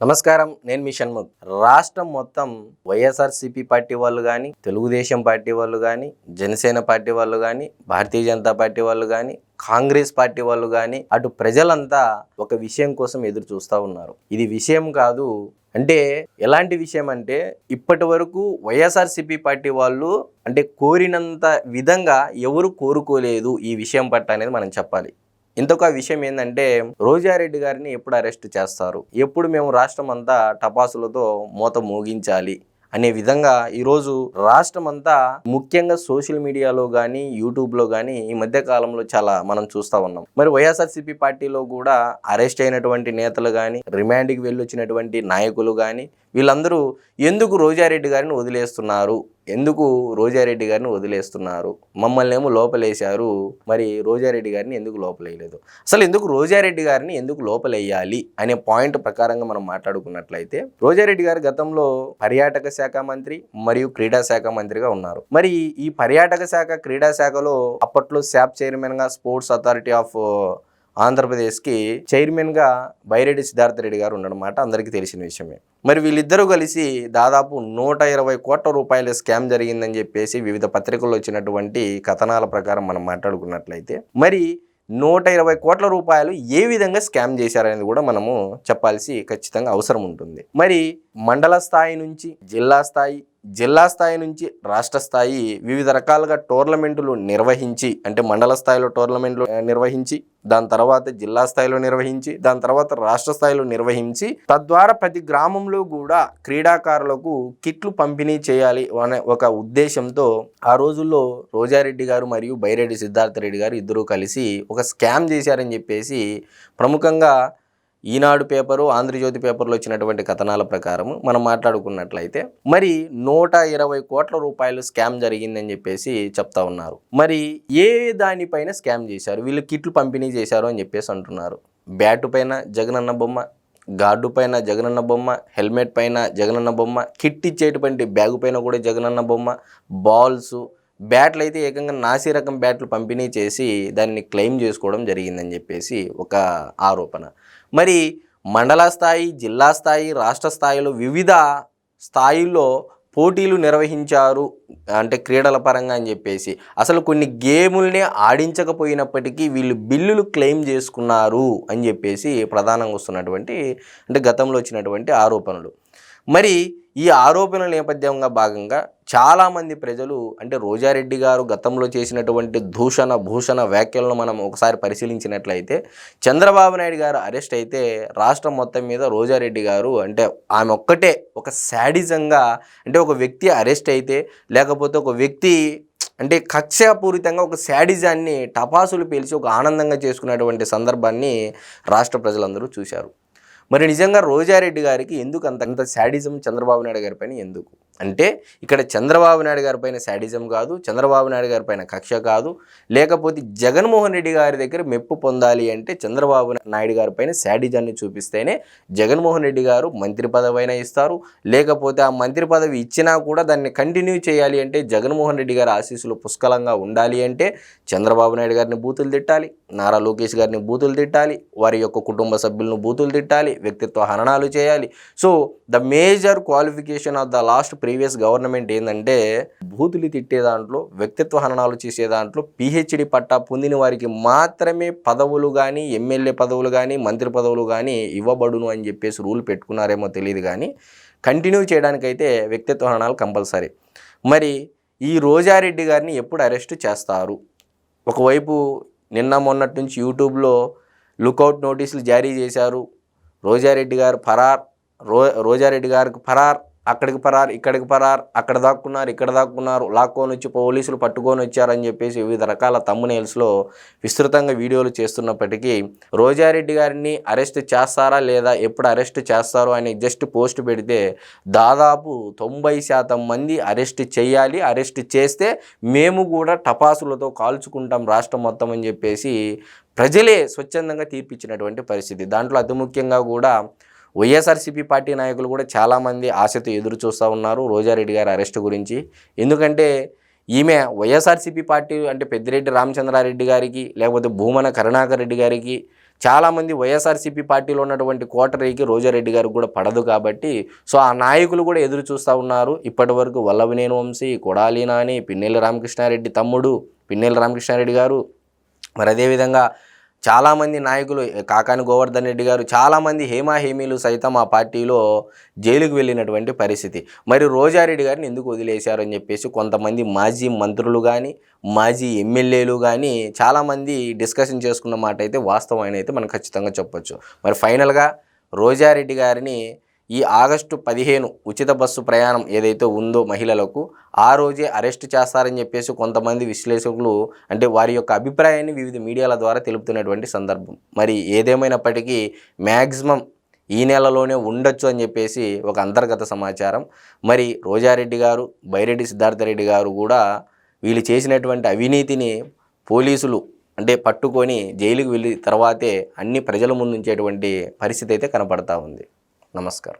నమస్కారం నేను మీ షణ్ముఖ్. రాష్ట్రం మొత్తం వైఎస్ఆర్సీపీ పార్టీ వాళ్ళు కానీ తెలుగుదేశం పార్టీ వాళ్ళు కానీ జనసేన పార్టీ వాళ్ళు కానీ భారతీయ జనతా పార్టీ వాళ్ళు కానీ కాంగ్రెస్ పార్టీ వాళ్ళు కానీ అటు ప్రజలంతా ఒక విషయం కోసం ఎదురు చూస్తూ ఉన్నారు. ఇది విషయం కాదు అంటే ఎలాంటి విషయం అంటే ఇప్పటి వరకు వైఎస్ఆర్సీపీ పార్టీ వాళ్ళు అంటే కోరినంత విధంగా ఎవరు కోరుకోలేదు ఈ విషయం పట్ల అనేది మనం చెప్పాలి. ఇంతకు ఆ విషయం ఏంటంటే రోజారెడ్డి గారిని ఎప్పుడు అరెస్ట్ చేస్తారు? ఎప్పుడు మేము రాష్ట్రం అంతా టపాసులతో మూత మోగించాలి? అనే విధంగా ఈరోజు రాష్ట్రం అంతా ముఖ్యంగా సోషల్ మీడియాలో కానీ యూట్యూబ్లో కానీ ఈ మధ్య కాలంలో చాలా మనం చూస్తూ ఉన్నాం. మరి వైఎస్ఆర్సీపీ పార్టీలో కూడా అరెస్ట్ అయినటువంటి నేతలు కానీ రిమాండ్కి వెళ్ళొచ్చినటువంటి నాయకులు కానీ వీళ్ళందరూ ఎందుకు రోజారెడ్డి గారిని వదిలేస్తున్నారు? ఎందుకు రోజారెడ్డి గారిని వదిలేస్తున్నారు? మమ్మల్ని ఏమో లోపలేశారు. మరి రోజారెడ్డి గారిని ఎందుకు లోపలేయలేదు? అసలు ఎందుకు రోజారెడ్డి గారిని ఎందుకు లోపలేయాలి అనే పాయింట్ ప్రకారంగా మనం మాట్లాడుకున్నట్లయితే రోజారెడ్డి గారు గతంలో పర్యాటక శాఖ మంత్రి మరియు క్రీడా శాఖ మంత్రిగా ఉన్నారు. మరి ఈ పర్యాటక శాఖ క్రీడా శాఖలో అప్పట్లో శాప్ చైర్మన్గా స్పోర్ట్స్ అథారిటీ ఆఫ్ ఆంధ్రప్రదేశ్కి చైర్మన్గా బైరెడ్డి సిద్ధార్థ రెడ్డి గారు ఉండడమాట అందరికీ తెలిసిన విషయమే. మరి వీళ్ళిద్దరూ కలిసి దాదాపు నూట ఇరవై కోట్ల రూపాయల స్కామ్ జరిగిందని చెప్పేసి వివిధ పత్రికల్లో వచ్చినటువంటి కథనాల ప్రకారం మనం మాట్లాడుకున్నట్లయితే మరి నూట ఇరవై కోట్ల రూపాయలు ఏ విధంగా స్కామ్ చేశారనేది కూడా మనము చెప్పాల్సి ఖచ్చితంగా అవసరం ఉంటుంది. మరి మండల స్థాయి నుంచి జిల్లా స్థాయి జిల్లా స్థాయి నుంచి రాష్ట్ర స్థాయి వివిధ రకాలుగా టోర్నమెంట్లు నిర్వహించి అంటే మండల స్థాయిలో టోర్నమెంట్లు నిర్వహించి దాని తర్వాత జిల్లా స్థాయిలో నిర్వహించి దాని తర్వాత రాష్ట్ర స్థాయిలో నిర్వహించి తద్వారా ప్రతి గ్రామంలో కూడా క్రీడాకారులకు కిట్లు పంపిణీ చేయాలి అనే ఒక ఉద్దేశంతో ఆ రోజుల్లో రోజారెడ్డి గారు మరియు బైరెడ్డి సిద్ధార్థ రెడ్డి గారు ఇద్దరూ కలిసి ఒక స్కామ్ చేశారని చెప్పేసి ప్రముఖంగా ఈనాడు పేపరు ఆంధ్రజ్యోతి పేపర్లో వచ్చినటువంటి కథనాల ప్రకారం మనం మాట్లాడుకున్నట్లయితే మరి నూట ఇరవై కోట్ల రూపాయలు స్కామ్ జరిగిందని చెప్పేసి చెప్తా ఉన్నారు. మరి ఏ దానిపైన స్కామ్ చేశారు? వీళ్ళు కిట్లు పంపిణీ చేశారు అని చెప్పేసి అంటున్నారు. బ్యాటు పైన జగనన్న బొమ్మ గార్డు పైన జగనన్న బొమ్మ హెల్మెట్ పైన జగనన్న బొమ్మ కిట్ ఇచ్చేటువంటి బ్యాగు పైన కూడా జగనన్న బొమ్మ బాల్స్ బ్యాట్లు అయితే ఏకంగా నాసి రకం బ్యాట్లు పంపిణీ చేసి దాన్ని క్లెయిమ్ చేసుకోవడం జరిగిందని చెప్పేసి ఒక ఆరోపణ. మరి మండల స్థాయి జిల్లా స్థాయి రాష్ట్ర స్థాయిలో వివిధ స్థాయిల్లో పోటీలు నిర్వహించారు అంటే క్రీడల పరంగా అని చెప్పేసి. అసలు కొన్ని గేముల్నే ఆడించకపోయినప్పటికీ వీళ్ళు బిల్లులు క్లెయిమ్ చేసుకున్నారు అని చెప్పేసి ప్రధానంగా వస్తున్నటువంటి అంటే గతంలో వచ్చినటువంటి ఆరోపణలు. మరి ఈ ఆరోపణల నేపథ్యంగా భాగంగా చాలామంది ప్రజలు అంటే రోజారెడ్డి గారు గతంలో చేసినటువంటి దూషణ భూషణ వ్యాఖ్యలను మనం ఒకసారి పరిశీలించినట్లయితే చంద్రబాబు నాయుడు గారు అరెస్ట్ అయితే రాష్ట్రం మొత్తం మీద రోజారెడ్డి గారు అంటే ఆమె ఒక్కటే ఒక శాడిజంగా అంటే ఒక వ్యక్తి అరెస్ట్ అయితే లేకపోతే ఒక వ్యక్తి అంటే కక్షపూరితంగా ఒక శాడిజాన్ని టపాసులు పేల్చి ఒక ఆనందంగా చేసుకునేటువంటి సందర్భాన్ని రాష్ట్ర ప్రజలందరూ చూశారు. మరి నిజంగా రోజారెడ్డి గారికి ఎందుకు అంత అంత శాడిజం చంద్రబాబు నాయుడు గారి పైన ఎందుకు? అంటే ఇక్కడ చంద్రబాబు నాయుడు గారి పైన శాడిజం కాదు చంద్రబాబు నాయుడు గారి పైన కక్ష కాదు. లేకపోతే జగన్మోహన్ రెడ్డి గారి దగ్గర మెప్పు పొందాలి అంటే చంద్రబాబు నాయుడు గారి పైన శాడిజాన్ని చూపిస్తేనే జగన్మోహన్ రెడ్డి గారు మంత్రి పదవి అయినా ఇస్తారు. లేకపోతే ఆ మంత్రి పదవి ఇచ్చినా కూడా దాన్ని కంటిన్యూ చేయాలి అంటే జగన్మోహన్ రెడ్డి గారి ఆశీస్సులు పుష్కలంగా ఉండాలి అంటే చంద్రబాబు నాయుడు గారిని బూతులు తిట్టాలి నారా లోకేష్ గారిని బూతులు తిట్టాలి వారి యొక్క కుటుంబ సభ్యులను బూతులు తిట్టాలి వ్యక్తిత్వ హననాలు చేయాలి. So the major qualification of the last previous government ఏంటంటే బూతులు తిట్టే దాంట్లో వ్యక్తిత్వ హననాలు చేసే దాంట్లో పిహెచ్డి పట్టా పొందిన వారికి మాత్రమే పదవులు కానీ ఎమ్మెల్యే పదవులు కానీ మంత్రి పదవులు కానీ ఇవ్వబడును అని చెప్పేసి రూల్ పెట్టుకున్నారేమో తెలియదు కానీ కంటిన్యూ చేయడానికైతే వ్యక్తిత్వ హననాలు కంపల్సరీ. మరి ఈ రోజారెడ్డి గారిని ఎప్పుడు అరెస్ట్ చేస్తారు? ఒకవైపు నిన్న మొన్నటి నుంచి యూట్యూబ్లో లుకౌట్ నోటీసులు జారీ చేశారు. రోజారెడ్డి గారు ఫరార్ రో రోజారెడ్డి గారికి ఫరార్ అక్కడికి పరారు ఇక్కడికి పరారు అక్కడ దాక్కున్నారు ఇక్కడ దాక్కున్నారు లాక్కొని వచ్చి పోలీసులు పట్టుకొని వచ్చారని చెప్పేసి వివిధ రకాల తమ్మునేల్స్లో విస్తృతంగా వీడియోలు చేస్తున్నప్పటికీ రోజారెడ్డి గారిని అరెస్ట్ చేస్తారా లేదా ఎప్పుడు అరెస్ట్ చేస్తారో అని జస్ట్ పోస్ట్ పెడితే దాదాపు తొంభై శాతం మంది అరెస్ట్ చేయాలి అరెస్ట్ చేస్తే మేము కూడా టపాసులతో కాల్చుకుంటాం రాష్ట్రం మొత్తం అని చెప్పేసి ప్రజలే స్వచ్ఛందంగా తీర్పిచ్చినటువంటి పరిస్థితి. దాంట్లో అతి ముఖ్యంగా కూడా వైఎస్ఆర్సీపీ పార్టీ నాయకులు కూడా చాలామంది ఆశతో ఎదురు చూస్తూ ఉన్నారు. రోజారెడ్డి గారి అరెస్ట్ గురించి. ఎందుకంటే ఈమె వైఎస్ఆర్సీపీ పార్టీ అంటే పెద్దిరెడ్డి రామచంద్రారెడ్డి గారికి లేకపోతే భూమన కరుణాకర్ రెడ్డి గారికి చాలామంది వైఎస్ఆర్సీపీ పార్టీలో ఉన్నటువంటి కోటరీకి రోజారెడ్డి గారికి కూడా పడదు కాబట్టి సో ఆ నాయకులు కూడా ఎదురు చూస్తూ ఉన్నారు. ఇప్పటి వరకు వల్లవినేని వంశీ కొడాలి నాని పిన్నెల్లి రామకృష్ణారెడ్డి తమ్ముడు పిన్నెల్లి రామకృష్ణారెడ్డి గారు. మరి అదేవిధంగా చాలామంది నాయకులు కాకాని గోవర్ధన్ రెడ్డి గారు చాలామంది హేమా హేమీలు సైతం ఆ పార్టీలో జైలుకు వెళ్ళినటువంటి పరిస్థితి. మరి రోజారెడ్డి గారిని ఎందుకు వదిలేశారు అని చెప్పేసి కొంతమంది మాజీ మంత్రులు కానీ మాజీ ఎమ్మెల్యేలు కానీ చాలామంది డిస్కషన్ చేసుకున్న మాట అయితే వాస్తవం అయితే మనం ఖచ్చితంగా చెప్పొచ్చు. మరి ఫైనల్గా రోజారెడ్డి గారిని ఈ ఆగస్టు పదిహేను ఉచిత బస్సు ప్రయాణం ఏదైతే ఉందో మహిళలకు ఆ రోజే అరెస్ట్ చేస్తారని చెప్పేసి కొంతమంది విశ్లేషకులు అంటే వారి యొక్క అభిప్రాయాన్ని వివిధ మీడియాల ద్వారా తెలుపుతున్నటువంటి సందర్భం. మరి ఏదేమైనప్పటికీ మ్యాక్సిమం ఈ నెలలోనే ఉండొచ్చు అని చెప్పేసి ఒక అంతర్గత సమాచారం. మరి రోజారెడ్డి గారు బైరెడ్డి సిద్ధార్థరెడ్డి గారు కూడా వీళ్ళు చేసినటువంటి అవినీతిని పోలీసులు అంటే పట్టుకొని జైలుకు వెళ్ళి తర్వాతే అన్ని ప్రజల ముందుంచేటువంటి పరిస్థితి అయితే కనపడతా ఉంది. నమస్కారం.